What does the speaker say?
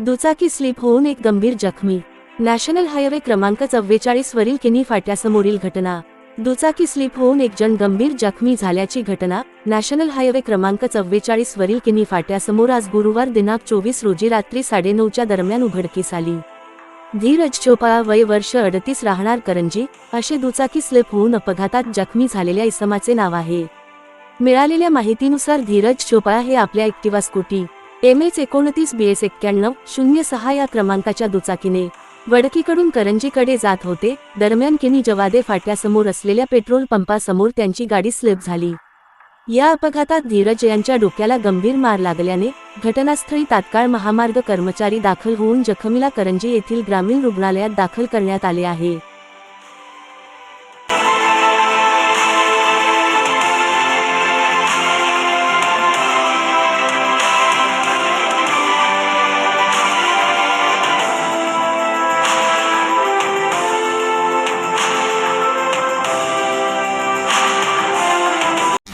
दुचाकी स्लिप होऊन एक गंभीर जखमी. नॅशनल हायवे क्रमांक चव्वेचाळीस वरील किनी फाट्यासमोरील घटना. दुचाकी स्लिप होऊन एक जण गंभीर जखमी झाल्याची घटना नॅशनल हायवे क्रमांक चव्वेचाळीस वरील किनी फाट्यासमोर आज गुरुवार दिनांक चोवीस रोजी रात्री साडेनऊच्या दरम्यान उघडकीस आली. धीरज चोपाळा वय वर्ष अडतीस राहणार करंजी असे दुचाकी स्लिप होऊन अपघातात जखमी झालेल्या इसमाचे नाव आहे. मिळालेल्या माहितीनुसार धीरज चोपाळा हे आपल्या एक्टिवा स्कूटी एम एच एकोणतीस बी एस एक्क्याण्णव शून्य सहा या क्रमांकाच्या दुचाकीने वडकीकडून करंजीकडे जात होते. दरम्यान किनी जवादे फाट्यासमोर असलेल्या पेट्रोल पंपासमोर त्यांची गाडी स्लिप झाली. या अपघातात धीरज यांच्या डोक्याला गंभीर मार लागल्याने घटनास्थळी तात्काळ महामार्ग कर्मचारी दाखल होऊन जखमीला करंजी येथील ग्रामीण रुग्णालयात दाखल करण्यात आले आहे.